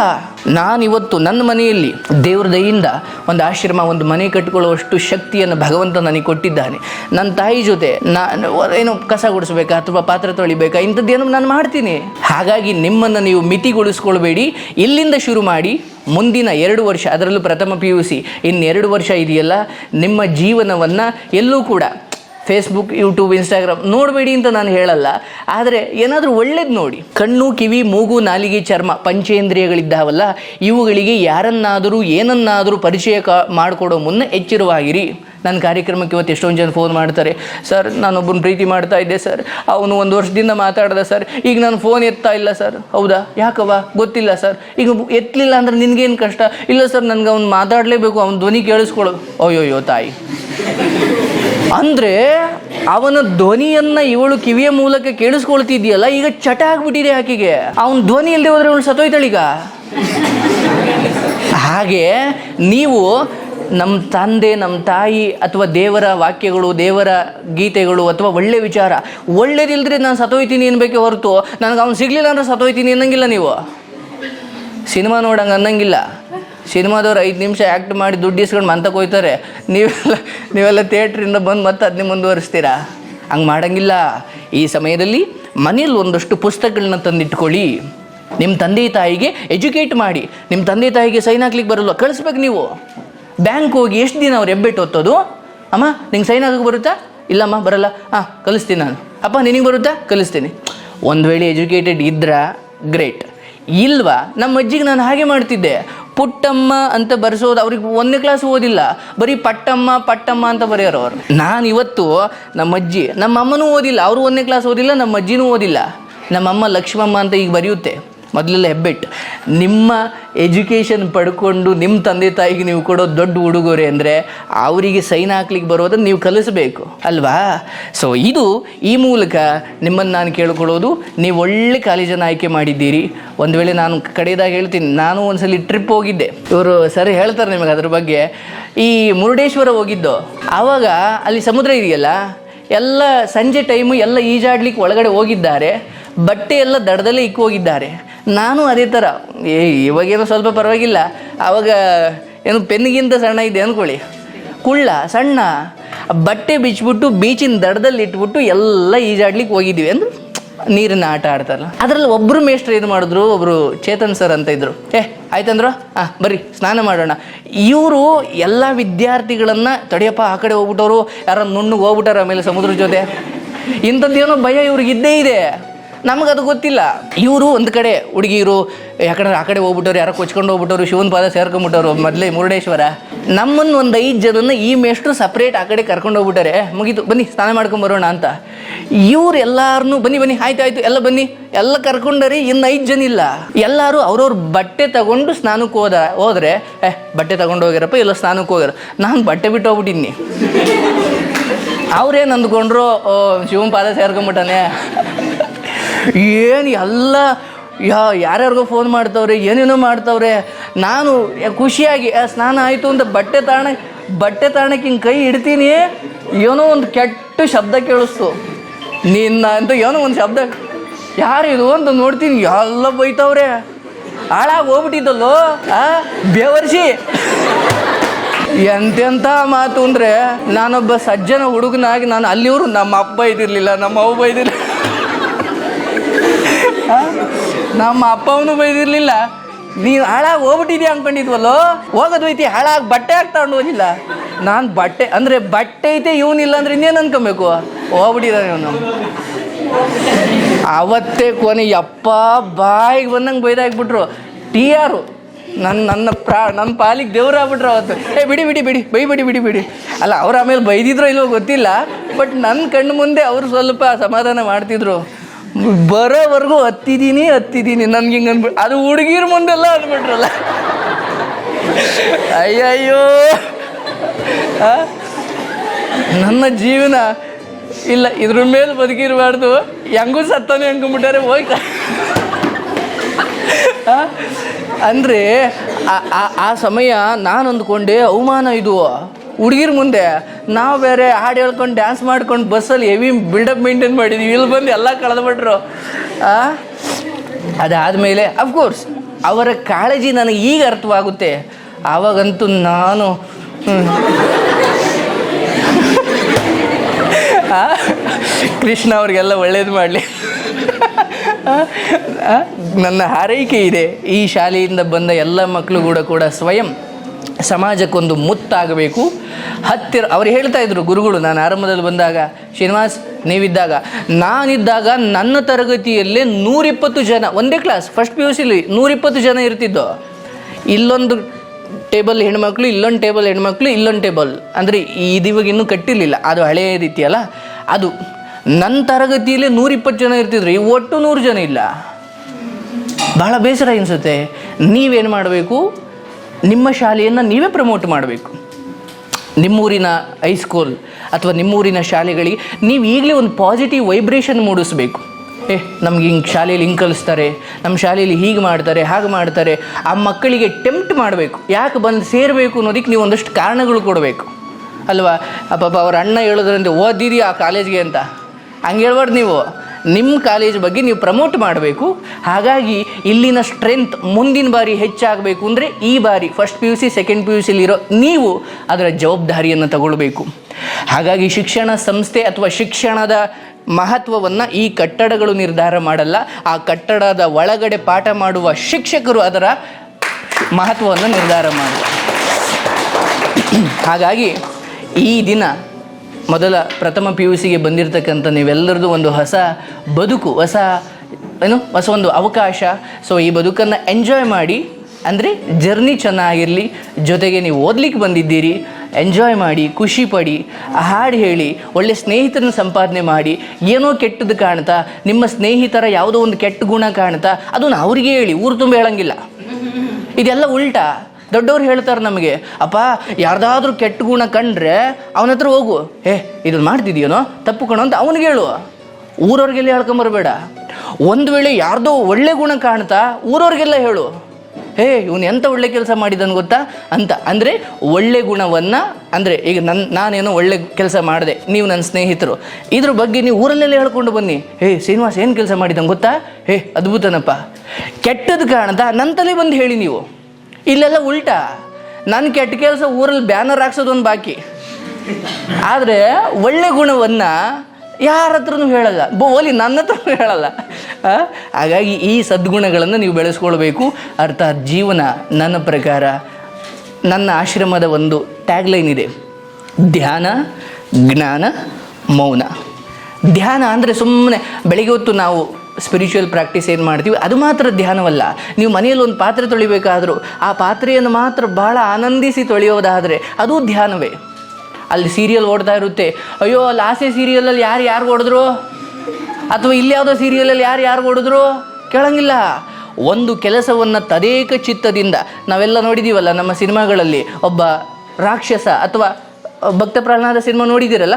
ನಾನು ಇವತ್ತು ನನ್ನ ಮನೆಯಲ್ಲಿ ದೇವ್ರ ದಯಿಂದ ಒಂದು ಆಶ್ರಮ, ಒಂದು ಮನೆ ಕಟ್ಟಿಕೊಳ್ಳುವಷ್ಟು ಶಕ್ತಿಯನ್ನು ಭಗವಂತ ನನಗೆ ಕೊಟ್ಟಿದ್ದಾನೆ. ನನ್ನ ತಾಯಿ ಜೊತೆ ನಾನು ಏನು ಕಸ ಗುಡಿಸ್ಬೇಕಾ ಅಥವಾ ಪಾತ್ರೆ ತೊಳಿಬೇಕಾ ಇಂಥದ್ದೇನೋ ನಾನು ಮಾಡ್ತೀನಿ. ಹಾಗಾಗಿ ನಿಮ್ಮನ್ನು ನೀವು ಮಿತಿಗೊಳಿಸ್ಕೊಳ್ಬೇಡಿ. ಇಲ್ಲಿಂದ ಶುರು ಮಾಡಿ ಮುಂದಿನ ಎರಡು ವರ್ಷ, ಅದರಲ್ಲೂ ಪ್ರಥಮ ಪಿ ಯು ಸಿ ಇನ್ನೆರಡು ವರ್ಷ ಇದೆಯಲ್ಲ, ನಿಮ್ಮ ಜೀವನವನ್ನು ಎಲ್ಲೂ ಕೂಡ ಫೇಸ್ಬುಕ್ ಯೂಟ್ಯೂಬ್ ಇನ್ಸ್ಟಾಗ್ರಾಮ್ ನೋಡಬೇಡಿ ಅಂತ ನಾನು ಹೇಳಲ್ಲ. ಆದರೆ ಏನಾದರೂ ಒಳ್ಳೇದು ನೋಡಿ. ಕಣ್ಣು, ಕಿವಿ, ಮೂಗು, ನಾಲಿಗೆ, ಚರ್ಮ, ಪಂಚೇಂದ್ರಿಯಗಳಿದ್ದಾವಲ್ಲ, ಇವುಗಳಿಗೆ ಯಾರನ್ನಾದರೂ, ಏನನ್ನಾದರೂ ಪರಿಚಯ ಕಾ ಮಾಡಿಕೊಡೋ ಮುನ್ನ ಎಚ್ಚರವಾಗಿರಿ. ನನ್ನ ಕಾರ್ಯಕ್ರಮಕ್ಕೆ ಇವತ್ತು ಎಷ್ಟೊಂದು ಜನ ಫೋನ್ ಮಾಡ್ತಾರೆ. ಸರ್, ನಾನೊಬ್ಬನ ಪ್ರೀತಿ ಮಾಡ್ತಾ ಇದ್ದೆ, ಸರ್. ಅವನು ಒಂದು ವರ್ಷದಿಂದ ಮಾತಾಡ್ದ, ಸರ್. ಈಗ ನಾನು ಫೋನ್ ಎತ್ತಾ ಇಲ್ಲ, ಸರ್. ಹೌದಾ? ಯಾಕವ್ವ? ಗೊತ್ತಿಲ್ಲ, ಸರ್. ಈಗ ಎತ್ತಲಿಲ್ಲ ಅಂದ್ರೆ ನಿನಗೇನು ಕಷ್ಟ? ಇಲ್ಲ, ಸರ್, ನನಗೆ ಅವ್ನು ಮಾತಾಡಲೇಬೇಕು. ಅವ್ನ ಧ್ವನಿ ಕೇಳಿಸ್ಕೊಳ್ಳೋದು. ಅಯ್ಯೋಯ್ಯೋ, ತಾಯಿ. ಅಂದ್ರೆ ಅವನ ಧ್ವನಿಯನ್ನ ಇವಳು ಕಿವಿಯ ಮೂಲಕ ಕೇಳಿಸ್ಕೊಳ್ತಿದ್ಯಲ್ಲ, ಈಗ ಚಟ ಆಗ್ಬಿಟ್ಟಿದೆ ಆಕೆಗೆ. ಅವನ ಧ್ವನಿ ಇಲ್ಲದೆ ಹೋದ್ರೆ ಅವನು ಸತ್ತೋಯ್ತಾಳೀಗ. ಹಾಗೆ ನೀವು ನಮ್ಮ ತಂದೆ ನಮ್ಮ ತಾಯಿ ಅಥವಾ ದೇವರ ವಾಕ್ಯಗಳು, ದೇವರ ಗೀತೆಗಳು ಅಥವಾ ಒಳ್ಳೆ ವಿಚಾರ, ಒಳ್ಳೇದಿಲ್ದ್ರೆ ನಾನು ಸತ್ತೋಯ್ತೀನಿ ಅನ್ಬೇಕೆ ಹೊರತು, ನನಗೆ ಅವ್ನು ಸಿಗ್ಲಿಲ್ಲ ಅಂದ್ರೆ ಸತ್ತೋಯ್ತೀನಿ ಅನ್ನಂಗಿಲ್ಲ ನೀವು. ಸಿನಿಮಾ ನೋಡಂಗೆ ಅನ್ನಂಗಿಲ್ಲ. ಸಿನಿಮಾದವ್ರು ಐದು ನಿಮಿಷ ಆ್ಯಕ್ಟ್ ಮಾಡಿ ದುಡ್ಡು ಇಸ್ಕೊಂಡು ಮಂತಕ್ಕೆ ಹೋಯ್ತಾರೆ ನೀವೆಲ್ಲ ನೀವೆಲ್ಲ ಥಿಯೇಟ್ರಿಂದ ಬಂದು ಮತ್ತೆ ಅದನ್ನೇ ಮುಂದುವರಿಸ್ತೀರಾ? ಹಂಗೆ ಮಾಡೋಂಗಿಲ್ಲ. ಈ ಸಮಯದಲ್ಲಿ ಮನೇಲಿ ಒಂದಷ್ಟು ಪುಸ್ತಕಗಳನ್ನ ತಂದಿಟ್ಕೊಳ್ಳಿ. ನಿಮ್ಮ ತಂದೆ ತಾಯಿಗೆ ಎಜುಕೇಟ್ ಮಾಡಿ. ನಿಮ್ಮ ತಂದೆ ತಾಯಿಗೆ ಸೈನ್ ಹಾಕ್ಲಿಕ್ಕೆ ಬರಲ್ಲ ಕಳಿಸ್ಬೇಕು ನೀವು. ಬ್ಯಾಂಕ್ ಹೋಗಿ ಎಷ್ಟು ದಿನ ಅವ್ರು ಹೆಬ್ಬೆಟ್ಟು ಹೊತ್ತೋದು ಅಮ್ಮ, ನಿಂಗೆ ಸೈನ್ ಹಾಕಕ್ಕೆ ಬರುತ್ತಾ? ಇಲ್ಲಮ್ಮ, ಬರಲ್ಲ. ಹಾಂ, ಕಲಿಸ್ತೀನಿ ನಾನು. ಅಪ್ಪ, ನಿನಗೆ ಬರುತ್ತಾ? ಕಲಿಸ್ತೀನಿ. ಒಂದು ವೇಳೆ ಎಜುಕೇಟೆಡ್ ಇದ್ರ ಗ್ರೇಟ್ ಇಲ್ವಾ? ನಮ್ಮ ಅಜ್ಜಿಗೆ ನಾನು ಹಾಗೆ ಮಾಡ್ತಿದ್ದೆ. ಪುಟ್ಟಮ್ಮ ಅಂತ ಬರೆಸೋದು ಅವ್ರಿಗೆ ಒಂದನೇ ಕ್ಲಾಸ್ ಓದಿಲ್ಲ. ಬರೀ ಪಟ್ಟಮ್ಮ ಪಟ್ಟಮ್ಮ ಅಂತ ಬರೆಯೋರು ಅವ್ರು. ನಾನು ಇವತ್ತು ನಮ್ಮ ಅಜ್ಜಿ, ನಮ್ಮ ಅಮ್ಮನೂ ಓದಿಲ್ಲ. ಅವರು ಒಂದನೇ ಕ್ಲಾಸ್ ಓದಿಲ್ಲ, ನಮ್ಮ ಅಜ್ಜಿನೂ ಓದಿಲ್ಲ. ನಮ್ಮಮ್ಮ ಲಕ್ಷ್ಮಮ್ಮ ಅಂತ ಈಗ ಬರೆಯುತ್ತೆ. ಮೊದಲೆಲ್ಲ ಹೆಬ್ಬೆಟ್ಟು ನಿಮ್ಮ ಎಜುಕೇಷನ್ ಪಡ್ಕೊಂಡು ನಿಮ್ಮ ತಂದೆ ತಾಯಿಗೆ ನೀವು ಕೊಡೋ ದೊಡ್ಡ ಉಡುಗೊರೆ ಅಂದರೆ ಅವರಿಗೆ ಸೈನ್ ಹಾಕ್ಲಿಕ್ಕೆ ಬರೋದನ್ನು ನೀವು ಕಲಿಸಬೇಕು, ಅಲ್ವಾ? ಸೊ ಇದು ಈ ಮೂಲಕ ನಿಮ್ಮನ್ನು ನಾನು ಕೇಳ್ಕೊಳ್ಳೋದು. ನೀವು ಒಳ್ಳೆ ಕಾಲೇಜನ್ನು ಆಯ್ಕೆ ಮಾಡಿದ್ದೀರಿ. ಒಂದು ವೇಳೆ ನಾನು ಕಡೆಯದಾಗಿ ಹೇಳ್ತೀನಿ, ನಾನು ಒಂದ್ಸಲಿ ಟ್ರಿಪ್ ಹೋಗಿದ್ದೆ. ಇವರು ಸರಿ ಹೇಳ್ತಾರೆ ನಿಮಗೆ ಅದ್ರ ಬಗ್ಗೆ. ಈ ಮುರುಡೇಶ್ವರ ಹೋಗಿದ್ದು. ಆವಾಗ ಅಲ್ಲಿ ಸಮುದ್ರ ಇದೆಯಲ್ಲ? ಎಲ್ಲ ಸಂಜೆ ಟೈಮು ಎಲ್ಲ ಈಜಾಡ್ಲಿಕ್ಕೆ ಒಳಗಡೆ ಹೋಗಿದ್ದಾರೆ. ಬಟ್ಟೆ ಎಲ್ಲ ದಡದಲ್ಲೇ ಇಕ್ಕೋಗಿದ್ದಾರೆ. ನಾನು ಅದೇ ಥರ ಏ, ಇವಾಗೇನು ಸ್ವಲ್ಪ ಪರವಾಗಿಲ್ಲ. ಆವಾಗ ಏನು ಪೆನ್ಗಿಂತ ಸಣ್ಣ ಇದೆ ಅಂದ್ಕೊಳ್ಳಿ ಕುಳ್ಳ, ಸಣ್ಣ, ಬಟ್ಟೆ ಬಿಚ್ಚಿಬಿಟ್ಟು ಬೀಚಿನ ದಡದಲ್ಲಿ ಇಟ್ಬಿಟ್ಟು ಎಲ್ಲ ಈಜಾಡ್ಲಿಕ್ಕೆ ಹೋಗಿದ್ವಿ ಅಂದ್ರೆ. ನೀರಿನ ಆಟ ಆಡ್ತಾರಲ್ಲ. ಅದರಲ್ಲಿ ಒಬ್ಬರು ಮೇಷ್ಟ್ರು ಇದು ಮಾಡಿದ್ರು ಒಬ್ಬರು ಚೇತನ್ ಸರ್ ಅಂತ ಇದ್ರು. ಏ, ಆಯ್ತಂದ್ರು? ಹಾಂ, ಬರ್ರಿ, ಸ್ನಾನ ಮಾಡೋಣ. ಇವರು ಎಲ್ಲ ವಿದ್ಯಾರ್ಥಿಗಳನ್ನು, ತಡಿಯಪ್ಪ, ಆ ಕಡೆ ಹೋಗ್ಬಿಟ್ಟವರು ಯಾರ ನುಣ್ಣಗೆ ಹೋಗ್ಬಿಟ್ಟಾರ ಆಮೇಲೆ ಸಮುದ್ರ ಜೊತೆ. ಇಂಥದ್ದೇನೋ ಭಯ ಇವ್ರಿಗೆ ಇದ್ದೇ ಇದೆ. ನಮಗದು ಗೊತ್ತಿಲ್ಲ. ಇವರು ಒಂದು ಕಡೆ ಹುಡುಗಿರು, ಯಾಕಂದ್ರೆ ಆ ಕಡೆ ಹೋಗ್ಬಿಟ್ಟವ್ರು, ಯಾರೋ ಕೊಚ್ಕೊಂಡು ಹೋಗ್ಬಿಟ್ಟವ್ರು, ಶಿವನ ಪಾದ ಸೇರ್ಕೊಂಡ್ಬಿಟ್ಟವ್ರು, ಮೊದಲೇ ಮುರುಡೇಶ್ವರ. ನಮ್ಮನ್ನು ಒಂದು ಐದು ಜನನ ಈ ಮೇಷ್ಟ್ರು ಸಪ್ರೇಟ್ ಆ ಕಡೆ ಕರ್ಕೊಂಡು ಹೋಗ್ಬಿಟ್ಟಾರೆ. ಮುಗೀತು, ಬನ್ನಿ, ಸ್ನಾನ ಮಾಡ್ಕೊಂಬರೋಣ ಅಂತ. ಇವ್ರು ಎಲ್ಲಾರನ್ನೂ ಬನ್ನಿ ಬನ್ನಿ, ಆಯ್ತು ಆಯ್ತು, ಎಲ್ಲ ಬನ್ನಿ, ಎಲ್ಲ ಕರ್ಕೊಂಡರಿ ಇನ್ನು ಐದು ಜನ ಇಲ್ಲ. ಎಲ್ಲರೂ ಅವ್ರವ್ರ ಬಟ್ಟೆ ತಗೊಂಡು ಸ್ನಾನಕ್ಕೆ ಹೋದ, ಹೋದ್ರೆ, ಏ, ಬಟ್ಟೆ ತಗೊಂಡು ಹೋಗ್ಯಾರಪ್ಪ ಇಲ್ಲ ಸ್ನಾನಕ್ಕೆ ಹೋಗ್ಯಾರ ನಾನು ಬಟ್ಟೆ ಬಿಟ್ಟು ಹೋಗ್ಬಿಟ್ಟಿನಿ ಅವ್ರೇನು ಅಂದ್ಕೊಂಡ್ರು ಶಿವನ್ ಪಾದ ಸೇರ್ಕೊಂಬಿಟ್ಟಾನೆ ಏನು ಎಲ್ಲ ಯಾ ಯಾರ್ಯಾರಿಗೋ ಫೋನ್ ಮಾಡ್ತಾವ್ರೆ, ಏನೇನೋ ಮಾಡ್ತಾವ್ರೆ, ನಾನು ಖುಷಿಯಾಗಿ ಸ್ನಾನ ಆಯಿತು ಅಂತ ಬಟ್ಟೆ ತಾಣ, ಬಟ್ಟೆ ತಾಣಕ್ಕೆ ಹಿಂಗೆ ಕೈ ಇಡ್ತೀನಿ? ಏನೋ ಒಂದು ಕೆಟ್ಟ ಶಬ್ದ ಕೇಳಿಸ್ತು. ನಿನ್ನ ಅಂತ ಏನೋ ಒಂದು ಶಬ್ದ. ಯಾರು ಇದು ಅಂತ ನೋಡ್ತೀನಿ, ಎಲ್ಲ ಬೈತವ್ರೆ. ಹಾಳಾಗಿ ಹೋಗ್ಬಿಟ್ಟಿದ್ದಲ್ಲೋ, ಆ, ಬೇವರ್ಸಿ. ಎಂತೆಂಥ ಮಾತು ಅಂದರೆ, ನಾನೊಬ್ಬ ಸಜ್ಜನ ಹುಡುಗನಾಗಿ ನಾನು ಅಲ್ಲಿವರು ನಮ್ಮ ಅಪ್ಪ ಇದ್ದಿರಲಿಲ್ಲ ನಮ್ಮ ಅವ್ವ ಬೈದಿರಲಿಲ್ಲ ಆ? ನಮ್ಮ ಅಪ್ಪವನು ಬೈದಿರಲಿಲ್ಲ. ನೀನು ಹಾಳಾಗಿ ಹೋಗ್ಬಿಟ್ಟಿದ್ಯಾ ಅನ್ಕೊಂಡಿದ್ವಲ್ಲೋ? ಹೋಗೋದು ಐತಿ, ಹಾಳಾಗಿ ಬಟ್ಟೆ ಹಾಕಿ ತಗೊಂಡು ಹೋಗಿಲ್ಲ. ನಾನು ಬಟ್ಟೆ, ಅಂದರೆ ಬಟ್ಟೆ ಐತೆ ಇವನಿಲ್ಲ ಅಂದ್ರೆ ಇನ್ನೇನು ಅನ್ಕೊಬೇಕು? ಹೋಗ್ಬಿಟ್ಟಿದ್ದಾನೆ ಇವನು. ಅವತ್ತೇ ಕೊನೆ, ಯಪ್ಪ, ಬಾಯಿಗೆ ಬಂದಂಗೆ ಬೈದಾಕ್ಬಿಟ್ರು. ಟಿ ಆರು ನನ್ನ ನನ್ನ ಪ್ರಾ ನನ್ನ ಪಾಲಿಗೆ ದೇವ್ರು ಆಗ್ಬಿಟ್ರು ಅವತ್ತು. ಏ, ಬಿಡಿ ಬಿಡಿ ಬಿಡಿ ಬೈ ಬಿಡಿ ಬಿಡಿ. ಬಿಡಿ ಅಲ್ಲ, ಅವ್ರು ಆಮೇಲೆ ಬೈದಿದ್ರು ಇಲ್ಲೋ ಗೊತ್ತಿಲ್ಲ, ಬಟ್ ನನ್ನ ಕಣ್ಣು ಮುಂದೆ ಅವರು ಸ್ವಲ್ಪ ಸಮಾಧಾನ ಮಾಡ್ತಿದ್ರು. ಬರೋವರೆಗೂ ಹತ್ತಿದ್ದೀನಿ ಹತ್ತಿದ್ದೀನಿ ನನ್ಗೆ ಹಿಂಗೆ ಅನ್ಬಿಟ್ಟು ಅದು ಹುಡುಗಿರ ಮುಂದೆಲ್ಲ ಅಂದ್ಬಿಟ್ರಲ್ಲ ಅಯ್ಯಯ್ಯೋ? ನನ್ನ ಜೀವನ, ಇಲ್ಲ, ಇದ್ರ ಮೇಲೆ ಬದುಕಿರಬಾರ್ದು. ಹೆಂಗೂ ಸತ್ತಾನೆ ಅನ್ಕೊಂಬಿಟ್ಟಾರೆ ಹೋಯ್ತಾ. ಅಂದರೆ, ಆ ಸಮಯ ನಾನು ಅಂದ್ಕೊಂಡೆ ಅವಮಾನ ಇದು. ಹುಡುಗಿರ ಮುಂದೆ ನಾವು ಬೇರೆ ಹಾಡು ಹೇಳ್ಕೊಂಡು ಡ್ಯಾನ್ಸ್ ಮಾಡ್ಕೊಂಡು ಬಸ್ಸಲ್ಲಿ ಹೆವಿ ಬಿಲ್ಡಪ್ ಮೇಂಟೈನ್ ಮಾಡಿದ್ವಿ. ಇಲ್ಲಿ ಬಂದು ಎಲ್ಲ ಕಳೆದ್ಬಿಟ್ರು ಅದಾದಮೇಲೆ ಅಫ್ಕೋರ್ಸ್ ಅವರ ಕಾಳಜಿ ನನಗೆ ಈಗ ಅರ್ಥವಾಗುತ್ತೆ. ಆವಾಗಂತೂ ನಾನು. ಕೃಷ್ಣ ಅವ್ರಿಗೆಲ್ಲ ಒಳ್ಳೇದು ಮಾಡಲಿ. ನನ್ನ ಹಾರೈಕೆ ಇದೆ. ಈ ಶಾಲೆಯಿಂದ ಬಂದ ಎಲ್ಲ ಮಕ್ಕಳು ಕೂಡ ಕೂಡ ಸ್ವಯಂ ಸಮಾಜಕ್ಕೊಂದು ಮುತ್ತಾಗಬೇಕು. ಹತ್ತಿರ, ಅವ್ರು ಹೇಳ್ತಾ ಇದ್ರು ಗುರುಗಳು, ನಾನು ಆರಂಭದಲ್ಲಿ ಬಂದಾಗ, ಶ್ರೀನಿವಾಸ್, ನೀವಿದ್ದಾಗ, ನಾನಿದ್ದಾಗ ನನ್ನ ತರಗತಿಯಲ್ಲೇ ನೂರಿಪ್ಪತ್ತು ಜನ, ಒಂದೇ ಕ್ಲಾಸ್ ಫಸ್ಟ್ ಪಿ ಯು ಸಿಲಿ ನೂರಿಪ್ಪತ್ತು ಜನ ಇರ್ತಿದ್ದೋ ಇಲ್ಲೊಂದು ಟೇಬಲ್ ಹೆಣ್ಮಕ್ಳು, ಇಲ್ಲೊಂದು ಟೇಬಲ್ ಹೆಣ್ಮಕ್ಳು, ಇಲ್ಲೊಂದು ಟೇಬಲ್ ಅಂದರೆ ಇದಿವಾಗ ಇನ್ನೂ ಕಟ್ಟಿರಲಿಲ್ಲ. ಅದು ಹಳೆಯ ರೀತಿಯಲ್ಲ ಅದು ನನ್ನ ತರಗತಿಯಲ್ಲೇ ನೂರಿಪ್ಪತ್ತು ಜನ ಇರ್ತಿದ್ರು. ಈ ಒಟ್ಟು ನೂರು ಜನ ಇಲ್ಲ. ಭಾಳ ಬೇಸರ ಅನಿಸುತ್ತೆ. ನೀವೇನು ಮಾಡಬೇಕು? ನಿಮ್ಮ ಶಾಲೆಯನ್ನು ನೀವೇ ಪ್ರಮೋಟ್ ಮಾಡಬೇಕು. ನಿಮ್ಮೂರಿನ ಹೈಸ್ಕೂಲ್ ಅಥವಾ ನಿಮ್ಮೂರಿನ ಶಾಲೆಗಳಿಗೆ ನೀವು ಈಗಲೇ ಒಂದು ಪಾಸಿಟಿವ್ ವೈಬ್ರೇಷನ್ ಮೂಡಿಸ್ಬೇಕು. ಏ, ನಮ್ಗೆ ಹಿಂಗೆ ಶಾಲೆಯಲ್ಲಿ ಹಿಂಗೆ ಕಲಿಸ್ತಾರೆ ನಮ್ಮ ಶಾಲೆಯಲ್ಲಿ ಹೀಗೆ ಮಾಡ್ತಾರೆ, ಹಾಗೆ ಮಾಡ್ತಾರೆ, ಆ ಮಕ್ಕಳಿಗೆ ಟೆಂಪ್ಟ್ ಮಾಡಬೇಕು. ಯಾಕೆ ಬಂದು ಸೇರಬೇಕು ಅನ್ನೋದಕ್ಕೆ ನೀವು ಒಂದಷ್ಟು ಕಾರಣಗಳು ಕೊಡಬೇಕು. ಅಲ್ವಾ? ಅಪ್ಪ ಪಾಪ ಅವ್ರ ಅಣ್ಣ ಹೇಳಿದ್ರಂತೆ ಓದಿದಿ ಆ ಕಾಲೇಜ್ಗೆ ಅಂತ? ಹಂಗೆ ಹೇಳ್ಬಾರ್ದು ನೀವು. ನಿಮ್ಮ ಕಾಲೇಜ್ ಬಗ್ಗೆ ನೀವು ಪ್ರಮೋಟ್ ಮಾಡಬೇಕು. ಹಾಗಾಗಿ ಇಲ್ಲಿನ ಸ್ಟ್ರೆಂತ್ ಮುಂದಿನ ಬಾರಿ ಹೆಚ್ಚಾಗಬೇಕು ಅಂದರೆ ಈ ಬಾರಿ first P U C second P U ಸಿಲಿರೋ ನೀವು ಅದರ ಜವಾಬ್ದಾರಿಯನ್ನು ತಗೊಳ್ಬೇಕು. ಹಾಗಾಗಿ ಶಿಕ್ಷಣ ಸಂಸ್ಥೆ ಅಥವಾ ಶಿಕ್ಷಣದ ಮಹತ್ವವನ್ನು ಈ ಕಟ್ಟಡಗಳು ನಿರ್ಧಾರ ಮಾಡಲ್ಲ. ಆ ಕಟ್ಟಡದ ಒಳಗಡೆ ಪಾಠ ಮಾಡುವ ಶಿಕ್ಷಕರು ಅದರ ಮಹತ್ವವನ್ನು ನಿರ್ಧಾರ ಮಾಡುವ. ಹಾಗಾಗಿ ಈ ದಿನ ಮೊದಲ ಪ್ರಥಮ ಪಿ ಯು ಸಿಗೆ ಬಂದಿರತಕ್ಕಂಥ ನೀವೆಲ್ಲರದ್ದು ಒಂದು ಹೊಸ ಬದುಕು ಹೊಸ ಏನು ಹೊಸ ಒಂದು ಅವಕಾಶ. ಸೊ ಈ ಬದುಕನ್ನು ಎಂಜಾಯ್ ಮಾಡಿ ಅಂದರೆ ಜರ್ನಿ ಚೆನ್ನಾಗಿರಲಿ ಜೊತೆಗೆ ನೀವು ಓದ್ಲಿಕ್ಕೆ ಬಂದಿದ್ದೀರಿ ಎಂಜಾಯ್ ಮಾಡಿ ಖುಷಿ ಪಡಿ ಹಾಡು ಹೇಳಿ ಒಳ್ಳೆ ಸ್ನೇಹಿತರನ್ನ ಸಂಪಾದನೆ ಮಾಡಿ ಏನೋ ಕೆಟ್ಟದ್ದು ಕಾಣ್ತಾ ನಿಮ್ಮ ಸ್ನೇಹಿತರ ಯಾವುದೋ ಒಂದು ಕೆಟ್ಟ ಗುಣ ಕಾಣ್ತಾ ಅದನ್ನು ಅವ್ರಿಗೆ ಹೇಳಿ ಊರು ತುಂಬ ಹೇಳಂಗಿಲ್ಲ. ಇದೆಲ್ಲ ಉಲ್ಟಾ. ದೊಡ್ಡವ್ರು ಹೇಳ್ತಾರೆ ನಮಗೆ, ಅಪ್ಪ, ಯಾರ್ದಾದ್ರೂ ಕೆಟ್ಟ ಗುಣ ಕಂಡ್ರೆ ಅವನ ಹತ್ರ ಹೋಗು. ಏ ಇದನ್ನು ಮಾಡ್ತಿದ್ಯೇನೋ? ತಪ್ಪು ಕಣ ಅಂತ ಅವನಿಗೆ ಹೇಳು ಊರವ್ರಿಗೆಲ್ಲ ಹೇಳ್ಕೊಂಬರ್ಬೇಡ ಒಂದು ವೇಳೆ ಯಾರ್ದೋ ಒಳ್ಳೆ ಗುಣ ಕಾಣ್ತಾ ಊರವ್ರಿಗೆಲ್ಲ ಹೇಳು. ಹೇ, ಇವನು ಎಂಥ ಒಳ್ಳೆ ಕೆಲಸ ಮಾಡಿದನು ಗೊತ್ತಾ? ಅಂತ. ಅಂದರೆ ಒಳ್ಳೆ ಗುಣವನ್ನು, ಅಂದರೆ ಈಗ ನನ್ನ ನಾನೇನೋ ಒಳ್ಳೆ ಕೆಲಸ ಮಾಡಿದೆ, ನೀವು ನನ್ನ ಸ್ನೇಹಿತರು. ಇದ್ರ ಬಗ್ಗೆ ನೀವು ಊರಲ್ಲೆಲ್ಲ ಹೇಳ್ಕೊಂಡು ಬನ್ನಿ. ಹೇ, ಶ್ರೀನಿವಾಸ್ ಏನು ಕೆಲಸ ಮಾಡಿದಂಗೆ ಗೊತ್ತಾ? ಹೇ, ಅದ್ಭುತನಪ್ಪ. ಕೆಟ್ಟದ್ದು ಕಾಣ್ತಾ ನನ್ನ ತಲೆ ಬಂದು ಹೇಳಿ ನೀವು. ಇಲ್ಲೆಲ್ಲ ಉಲ್ಟಾ. ನನ್ನ ಕೆಟ್ಟ ಕೆಲಸ ಊರಲ್ಲಿ ಬ್ಯಾನರ್ ಹಾಕ್ಸೋದೊಂದು ಬಾಕಿ. ಆದರೆ ಒಳ್ಳೆ ಗುಣವನ್ನು ಯಾರ ಹತ್ರನೂ ಹೇಳಲ್ಲ. ಬೋಲಿ ನನ್ನ ಹತ್ರ ಹೇಳಲ್ಲ. ಹಾಗಾಗಿ ಈ ಸದ್ಗುಣಗಳನ್ನು ನೀವು ಬೆಳೆಸ್ಕೊಳ್ಬೇಕು. ಅರ್ಥಾತ್ ಜೀವನ ನನ್ನ ಪ್ರಕಾರ ನನ್ನ ಆಶ್ರಮದ ಒಂದು ಟ್ಯಾಗ್ಲೈನ್ ಇದೆ. ಧ್ಯಾನ, ಜ್ಞಾನ, ಮೌನ. ಧ್ಯಾನ ಅಂದರೆ ಸುಮ್ಮನೆ ಬೆಳಿಗ್ಗೆ ಹೊತ್ತು ನಾವು ಸ್ಪಿರಿಚುವಲ್ ಪ್ರಾಕ್ಟೀಸ್ ಏನು ಮಾಡ್ತೀವಿ? ಅದು ಮಾತ್ರ ಧ್ಯಾನವಲ್ಲ. ನೀವು ಮನೆಯಲ್ಲಿ ಒಂದು ಪಾತ್ರೆ ತೊಳಿಬೇಕಾದರೂ ಆ ಪಾತ್ರೆಯನ್ನು ಮಾತ್ರ ಭಾಳ ಆನಂದಿಸಿ ತೊಳೆಯೋದಾದರೆ ಅದು ಧ್ಯಾನವೇ. ಅಲ್ಲಿ ಸೀರಿಯಲ್ ಓಡ್ತಾ ಇರುತ್ತೆ. ಅಯ್ಯೋ ಅಲ್ಲಿ ಆಸೆ ಸೀರಿಯಲಲ್ಲಿ ಯಾರು ಯಾರು ಓಡಿದ್ರು? ಅಥವಾ ಇಲ್ಲಿ ಯಾವುದೋ ಸೀರಿಯಲಲ್ಲಿ ಯಾರು ಯಾರು ಓಡಿದ್ರು? ಕೇಳಂಗಿಲ್ಲ. ಒಂದು ಕೆಲಸವನ್ನು ತದೇಕ ಚಿತ್ತದಿಂದ ನಾವೆಲ್ಲ ನೋಡಿದ್ದೀವಲ್ಲ ನಮ್ಮ ಸಿನಿಮಾಗಳಲ್ಲಿ ಒಬ್ಬ ರಾಕ್ಷಸ ಅಥವಾ ಭಕ್ತ ಪ್ರಹ್ಲಾದ ಸಿನಿಮಾ ನೋಡಿದ್ದೀರಲ್ಲ?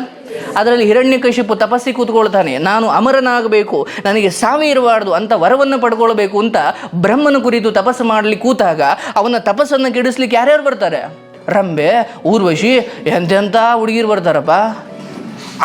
ಅದರಲ್ಲಿ ಹಿರಣ್ಯಕಶಿಪು ತಪಸ್ಸಿ ಕೂತ್ಕೊಳ್ತಾನೆ. ನಾನು ಅಮರನಾಗಬೇಕು, ನನಗೆ ಸಾವೇ ಇರಬಾರ್ದು ಅಂತ ವರವನ್ನು ಪಡ್ಕೊಳ್ಬೇಕು ಅಂತ ಬ್ರಹ್ಮನ ಕುರಿತು ತಪಸ್ಸು ಮಾಡಲಿ ಕೂತಾಗ ಅವನ ತಪಸ್ಸನ್ನು ಕೆಡಿಸ್ಲಿಕ್ಕೆ ಯಾರ್ಯಾರು ಬರ್ತಾರೆ? ರಂಬೆ, ಊರ್ವಶಿ ಎಂತೆಂಥ ಹುಡುಗಿರು ಬರ್ತಾರಪ್ಪ.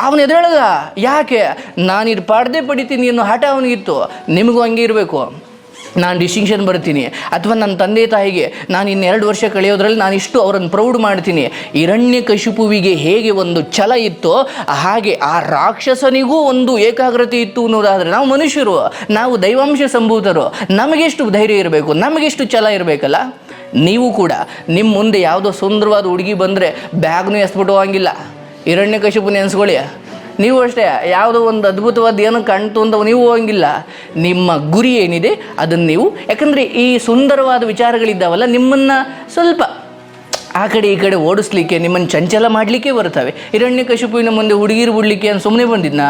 ಅವನು ಎದುರೊಳಗ ಯಾಕೆ? ನಾನು ಇದು ಪಾಡ್ದೆ ಪಡಿತೀನಿ ಅನ್ನೋ ಹಠ ಅವನಿಗಿತ್ತು. ನಿಮಗೂ ಹಂಗೆ ಇರಬೇಕು. ನಾನು ಡಿಸ್ಟಿಂಕ್ಷನ್ ಬರ್ತೀನಿ. ಅಥವಾ ನನ್ನ ತಂದೆ ತಾಯಿಗೆ ನಾನು ಇನ್ನೆರಡು ವರ್ಷ ಕಳೆಯೋದ್ರಲ್ಲಿ ನಾನು ಇಷ್ಟು ಅವರನ್ನು ಪ್ರೌಡ್ ಮಾಡ್ತೀನಿ. ಹಿರಣ್ಯ ಕಶಿಪುವಿಗೆ ಹೇಗೆ ಒಂದು ಛಲ ಇತ್ತೋ, ಹಾಗೆ ಆ ರಾಕ್ಷಸನಿಗೂ ಒಂದು ಏಕಾಗ್ರತೆ ಇತ್ತು ಅನ್ನೋದಾದರೆ ನಾವು ಮನುಷ್ಯರು, ನಾವು ದೈವಾಂಶ ಸಂಭೂತರು. ನಮಗೆಷ್ಟು ಧೈರ್ಯ ಇರಬೇಕು, ನಮಗೆಷ್ಟು ಛಲ ಇರಬೇಕಲ್ಲ? ನೀವು ಕೂಡ ನಿಮ್ಮ ಮುಂದೆ ಯಾವುದೋ ಸುಂದರವಾದ ಹುಡುಗಿ ಬಂದರೆ ಬ್ಯಾಗ್ನೂ ಎಸ್ಬಿಟ್ಟು ಹೋಗಂಗಿಲ್ಲ. ಹಿರಣ್ಯ ಕಶಿಪು ನೆನೆಸ್ಕೊಳ್ಳಿ ನೀವು ಅಷ್ಟೇ, ಯಾವುದೋ ಒಂದು ಅದ್ಭುತವಾದ ಏನು ಕಾಣ್ತು ಅಂತ ನೀವು ಹೋಗಂಗಿಲ್ಲ. ನಿಮ್ಮ ಗುರಿ ಏನಿದೆ, ಅದನ್ನು ನೀವು, ಯಾಕಂದರೆ ಈ ಸುಂದರವಾದ ವಿಚಾರಗಳಿದ್ದಾವಲ್ಲ, ನಿಮ್ಮನ್ನು ಸ್ವಲ್ಪ ಆ ಕಡೆ ಈ ಕಡೆ ಓಡಿಸ್ಲಿಕ್ಕೆ, ನಿಮ್ಮನ್ನು ಚಂಚಲ ಮಾಡಲಿಕ್ಕೆ ಬರ್ತವೆ ಹಿರಣ್ಯ ಕಶುಪುವಿನ ಮುಂದೆ ಹುಡುಗಿರು ಬಿಡಲಿಕ್ಕೆ ಅಂತ ಸುಮ್ಮನೆ ಬಂದಿದ್ನಾ?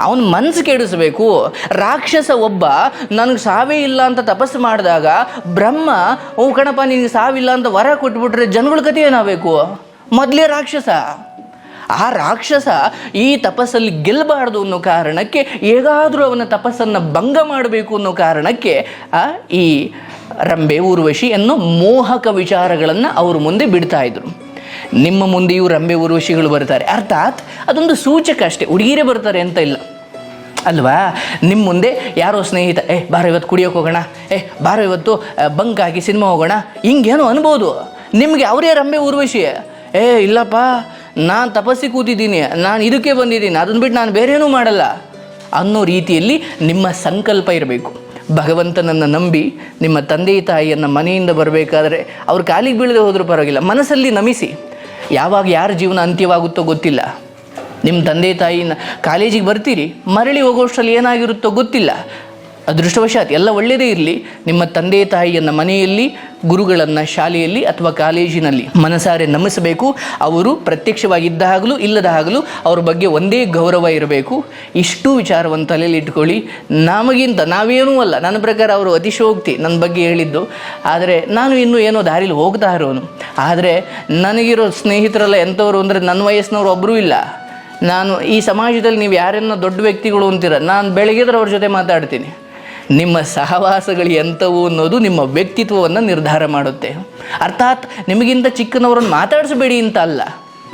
ಅವನ ಮನಸ್ಸು ಕೆಡಿಸ್ಬೇಕು. ರಾಕ್ಷಸ ಒಬ್ಬ ನನಗೆ ಸಾವೇ ಇಲ್ಲ ಅಂತ ತಪಸ್ಸು ಮಾಡಿದಾಗ, ಬ್ರಹ್ಮ, ಓ ಕಣಪ್ಪ, ನಿನಗೆ ಸಾವಿಲ್ಲ ಅಂತ ವರ ಕೊಟ್ಬಿಟ್ರೆ ಜನಗಳ ಕತೆ ಏನಾಗಬೇಕು ಮೊದಲೇ ರಾಕ್ಷಸ. ಆ ರಾಕ್ಷಸ ಈ ತಪಸ್ಸಲ್ಲಿ ಗೆಲ್ಲಬಾರ್ದು ಅನ್ನೋ ಕಾರಣಕ್ಕೆ ಹೇಗಾದರೂ ಅವನ ತಪಸ್ಸನ್ನು ಭಂಗ ಮಾಡಬೇಕು ಅನ್ನೋ ಕಾರಣಕ್ಕೆ ಈ ರಂಬೆ ಊರ್ವಶಿ ಅನ್ನೋ ಮೋಹಕ ವಿಚಾರಗಳನ್ನು ಅವ್ರ ಮುಂದೆ ಬಿಡ್ತಾ ಇದ್ರು. ನಿಮ್ಮ ಮುಂದೆಯೂ ರಂಬೆ ಊರ್ವಶಿಗಳು ಬರ್ತಾರೆ. ಅರ್ಥಾತ್ ಅದೊಂದು ಸೂಚಕ ಅಷ್ಟೇ. ಹುಡುಗಿರೇ ಬರ್ತಾರೆ ಅಂತ ಇಲ್ಲ. ಅಲ್ವಾ? ನಿಮ್ಮ ಮುಂದೆ ಯಾರೋ ಸ್ನೇಹಿತ, ಏ, ಬಾರೋ ಇವತ್ತು ಕುಡಿಯೋಕೆ ಹೋಗೋಣ. ಏ, ಬಾರೋ ಇವತ್ತು ಬಂಕ್ ಹಾಕಿ ಸಿನಿಮಾ ಹೋಗೋಣ. ಹಿಂಗೇನೋ ಅನ್ಬೋದು. ನಿಮಗೆ ಅವರೇ ರಂಬೆ ಊರ್ವಶಿ ಏ, ಇಲ್ಲಪ್ಪ. ನಾನು ತಪಸ್ಸಿ ಕೂತಿದ್ದೀನಿ, ನಾನು ಇದಕ್ಕೆ ಬಂದಿದ್ದೀನಿ ಅದನ್ನು ಬಿಟ್ಟು ನಾನು ಬೇರೇನೂ ಮಾಡಲ್ಲ ಅನ್ನೋ ರೀತಿಯಲ್ಲಿ ನಿಮ್ಮ ಸಂಕಲ್ಪ ಇರಬೇಕು. ಭಗವಂತನನ್ನು ನಂಬಿ ನಿಮ್ಮ ತಂದೆ ತಾಯಿಯನ್ನು ಮನೆಯಿಂದ ಬರಬೇಕಾದ್ರೆ ಅವ್ರ ಕಾಲಿಗೆ ಬೀಳದೆ ಹೋದರೂ ಪರವಾಗಿಲ್ಲ, ಮನಸ್ಸಲ್ಲಿ ನಮಿಸಿ. ಯಾವಾಗ ಯಾರ ಜೀವನ ಅಂತ್ಯವಾಗುತ್ತೋ ಗೊತ್ತಿಲ್ಲ. ನಿಮ್ಮ ತಂದೆ ತಾಯಿನ ಕಾಲೇಜಿಗೆ ಬರ್ತೀರಿ, ಮರಳಿ ಹೋಗೋಷ್ಟರಲ್ಲಿ ಏನಾಗಿರುತ್ತೋ ಗೊತ್ತಿಲ್ಲ. ಅದೃಷ್ಟವಶಾತ್ ಎಲ್ಲ ಒಳ್ಳೆಯದೇ ಇರಲಿ. ನಿಮ್ಮ ತಂದೆ, ತಾಯಿಯನ್ನು ಮನೆಯಲ್ಲಿ, ಗುರುಗಳನ್ನು ಶಾಲೆಯಲ್ಲಿ ಅಥವಾ ಕಾಲೇಜಿನಲ್ಲಿ ಮನಸಾರೆ ನಮಿಸಬೇಕು. ಅವರು ಪ್ರತ್ಯಕ್ಷವಾಗಿದ್ದ ಹಾಗಲೂ ಇಲ್ಲದ ಹಾಗಲೂ ಅವ್ರ ಬಗ್ಗೆ ಒಂದೇ ಗೌರವ ಇರಬೇಕು. ಇಷ್ಟು ವಿಚಾರವನ್ನು ತಲೆಯಲ್ಲಿ ಇಟ್ಕೊಳ್ಳಿ. ನಮಗಿಂತ ನಾವೇನೂ ಅಲ್ಲ. ನನ್ನ ಪ್ರಕಾರ ಅವರು ಅತಿಶೋಕ್ತಿ ನನ್ನ ಬಗ್ಗೆ ಹೇಳಿದ್ದು. ಆದರೆ ನಾನು ಇನ್ನೂ ಏನೋ ದಾರಿಲಿ ಹೋಗ್ತಾ ಇರೋನು. ಆದರೆ ನನಗಿರೋ ಸ್ನೇಹಿತರೆಲ್ಲ ಎಂಥವ್ರು ಅಂದರೆ ನನ್ನ ವಯಸ್ಸಿನವ್ರು ಒಬ್ಬರೂ ಇಲ್ಲ. ನಾನು ಈ ಸಮಾಜದಲ್ಲಿ ನೀವು ಯಾರನ್ನ ದೊಡ್ಡ ವ್ಯಕ್ತಿಗಳು ಅಂತೀರ, ನಾನು ಬೆಳಗ್ಗೆದ್ರೆ ಅವ್ರ ಜೊತೆ ಮಾತಾಡ್ತೀನಿ. ನಿಮ್ಮ ಸಹವಾಸಗಳು ಎಂಥವು ಅನ್ನೋದು ನಿಮ್ಮ ವ್ಯಕ್ತಿತ್ವವನ್ನು ನಿರ್ಧಾರ ಮಾಡುತ್ತೆ. ಅರ್ಥಾತ್ ನಿಮಗಿಂತ ಚಿಕ್ಕನವರನ್ನು ಮಾತಾಡಿಸಬೇಡಿ ಅಂತ ಅಲ್ಲ.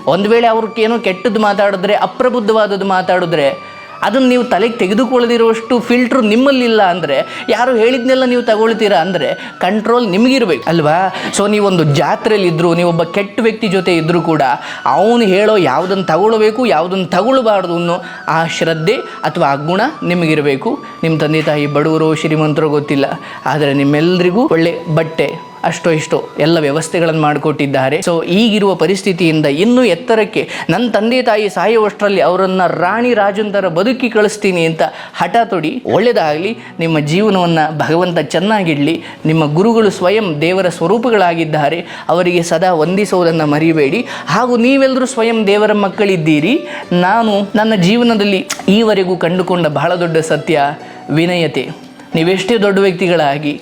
ಒಂದು ವೇಳೆ ಅವ್ರಿಗೇನೋ ಕೆಟ್ಟದ್ದು ಮಾತಾಡಿದ್ರೆ, ಅಪ್ರಬುದ್ಧವಾದದ್ದು ಮಾತಾಡಿದ್ರೆ ಅದನ್ನು ನೀವು ತಲೆಗೆ ತೆಗೆದುಕೊಳ್ಳದಿರುವಷ್ಟು ಫಿಲ್ಟ್ರು ನಿಮ್ಮಲ್ಲಿಲ್ಲ ಅಂದರೆ, ಯಾರು ಹೇಳಿದ್ನೆಲ್ಲ ನೀವು ತಗೊಳ್ತೀರಾ ಅಂದರೆ ಕಂಟ್ರೋಲ್ ನಿಮಗಿರ್ಬೇಕು. ಅಲ್ವಾ? ಸೊ ನೀವೊಂದು ಜಾತ್ರೆಯಲ್ಲಿ ಇದ್ದರೂ ನೀವೊಬ್ಬ ಕೆಟ್ಟ ವ್ಯಕ್ತಿ ಜೊತೆ ಇದ್ದರೂ ಕೂಡ, ಅವನು ಹೇಳೋ ಯಾವುದನ್ನು ತಗೊಳ್ಬೇಕು ಯಾವುದನ್ನು ತಗೊಳ್ಬಾರ್ದು ಅನ್ನೋ ಆ ಶ್ರದ್ಧೆ ಅಥವಾ ಆ ಗುಣ ನಿಮಗಿರಬೇಕು. ನಿಮ್ಮ ತಂದೆ ತಾಯಿ ಬಡವರು ಶ್ರೀಮಂತರು ಗೊತ್ತಿಲ್ಲ, ಆದರೆ ನಿಮ್ಮೆಲ್ಲರಿಗೂ ಒಳ್ಳೆ ಬಟ್ಟೆ ಅಷ್ಟೋ ಇಷ್ಟೋ ಎಲ್ಲ ವ್ಯವಸ್ಥೆಗಳನ್ನು ಮಾಡಿಕೊಟ್ಟಿದ್ದಾರೆ. ಸೊ ಈಗಿರುವ ಪರಿಸ್ಥಿತಿಯಿಂದ ಇನ್ನೂ ಎತ್ತರಕ್ಕೆ ನನ್ನ ತಂದೆ ತಾಯಿ ಸಾಯುವಷ್ಟರಲ್ಲಿ ಅವರನ್ನು ರಾಣಿ ರಾಜಂತರ ಬದುಕಿ ಕಳಿಸ್ತೀನಿ ಅಂತ ಹಠ ತೊಡಿ ಒಳ್ಳೆಯದಾಗಲಿ ನಿಮ್ಮ ಜೀವನವನ್ನು ಭಗವಂತ ಚೆನ್ನಾಗಿಡಲಿ, ನಿಮ್ಮ ಗುರುಗಳು ಸ್ವಯಂ ದೇವರ ಸ್ವರೂಪಗಳಾಗಿದ್ದಾರೆ, ಅವರಿಗೆ ಸದಾ ವಂದಿಸುವುದನ್ನು ಮರಿಬೇಡಿ. ಹಾಗೂ ನೀವೆಲ್ಲರೂ ಸ್ವಯಂ ದೇವರ ಮಕ್ಕಳಿದ್ದೀರಿ. ನಾನು ನನ್ನ ಜೀವನದಲ್ಲಿ ಈವರೆಗೂ ಕಂಡುಕೊಂಡ ಬಹಳ ದೊಡ್ಡ ಸತ್ಯ, ವಿನಯತೆ. ನೀವೆಷ್ಟೇ ದೊಡ್ಡ ವ್ಯಕ್ತಿಗಳಾಗಿ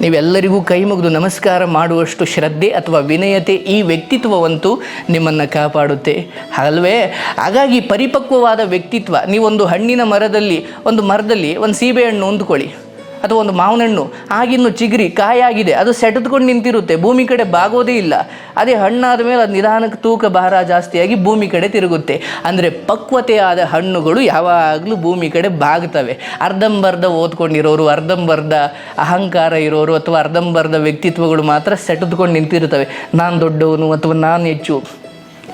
ನೀವೆಲ್ಲರಿಗೂ ಕೈ ಮುಗಿದು ನಮಸ್ಕಾರ ಮಾಡುವಷ್ಟು ಶ್ರದ್ಧೆ ಅಥವಾ ವಿನಯತೆ ಈ ವ್ಯಕ್ತಿತ್ವವಂತೂ ನಿಮ್ಮನ್ನು ಕಾಪಾಡುತ್ತೆ. ಅಲ್ವೇ? ಹಾಗಾಗಿ ಪರಿಪಕ್ವವಾದ ವ್ಯಕ್ತಿತ್ವ, ನೀವೊಂದು ಹಣ್ಣಿನ ಮರದಲ್ಲಿ, ಒಂದು ಮರದಲ್ಲಿ, ಒಂದು ಸೀಬೆಹಣ್ಣು ಹೊಂದ್ಕೊಳ್ಳಿ. ಅಥವಾ ಒಂದು ಮಾವಿನ ಹಣ್ಣು ಆಗಿನ್ನು ಚಿಗುರಿ, ಕಾಯಾಗಿದೆ. ಅದು ಸೆಟೆದ್ಕೊಂಡು ನಿಂತಿರುತ್ತೆ. ಭೂಮಿ ಕಡೆ ಬಾಗೋದೇ ಇಲ್ಲ. ಅದೇ ಹಣ್ಣಾದ ಮೇಲೆ ಅದು ನಿಧಾನಕ್ಕೆ ತೂಕ ಭಾರ ಜಾಸ್ತಿಯಾಗಿ ಭೂಮಿ ಕಡೆ ತಿರುಗುತ್ತೆ. ಅಂದರೆ ಪಕ್ವತೆಯಾದ ಹಣ್ಣುಗಳು ಯಾವಾಗಲೂ ಭೂಮಿ ಕಡೆ ಬಾಗ್ತವೆ. ಅರ್ಧಂಬರ್ಧ ಓದ್ಕೊಂಡಿರೋರು, ಅರ್ಧಂಬರ್ಧ ಅಹಂಕಾರ ಇರೋರು ಅಥವಾ ಅರ್ಧಂಬರ್ಧ ವ್ಯಕ್ತಿತ್ವಗಳು ಮಾತ್ರ ಸೆಟೆದ್ಕೊಂಡು ನಿಂತಿರ್ತವೆ ನಾನು ದೊಡ್ಡವನು ಅಥವಾ ನಾನು ಹೆಚ್ಚು.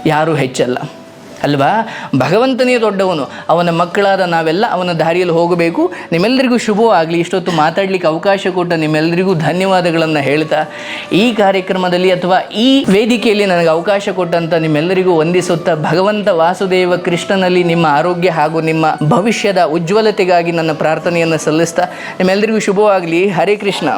ಯಾರೂ ಹೆಚ್ಚಲ್ಲ. ಅಲ್ವಾ? ಭಗವಂತನೇ ದೊಡ್ಡವನು. ಅವನ ಮಕ್ಕಳಾದ ನಾವೆಲ್ಲ ಅವನ ದಾರಿಯಲ್ಲಿ ಹೋಗಬೇಕು. ನಿಮ್ಮೆಲ್ಲರಿಗೂ ಶುಭವಾಗಲಿ ಇಷ್ಟೊತ್ತು ಮಾತಾಡಲಿಕ್ಕೆ ಅವಕಾಶ ಕೊಟ್ಟ ನಿಮ್ಮೆಲ್ಲರಿಗೂ ಧನ್ಯವಾದಗಳನ್ನು ಹೇಳ್ತಾ, ಈ ಕಾರ್ಯಕ್ರಮದಲ್ಲಿ ಅಥವಾ ಈ ವೇದಿಕೆಯಲ್ಲಿ ನನಗೆ ಅವಕಾಶ ಕೊಟ್ಟಂತ ನಿಮ್ಮೆಲ್ಲರಿಗೂ ವಂದಿಸುತ್ತಾ, ಭಗವಂತ ವಾಸುದೇವ ಕೃಷ್ಣನಲ್ಲಿ ನಿಮ್ಮ ಆರೋಗ್ಯ ಹಾಗೂ ನಿಮ್ಮ ಭವಿಷ್ಯದ ಉಜ್ವಲತೆಗಾಗಿ ನನ್ನ ಪ್ರಾರ್ಥನೆಯನ್ನು ಸಲ್ಲಿಸ್ತಾ, ನಿಮ್ಮೆಲ್ಲರಿಗೂ ಶುಭವಾಗಲಿ. ಹರೇ ಕೃಷ್ಣ.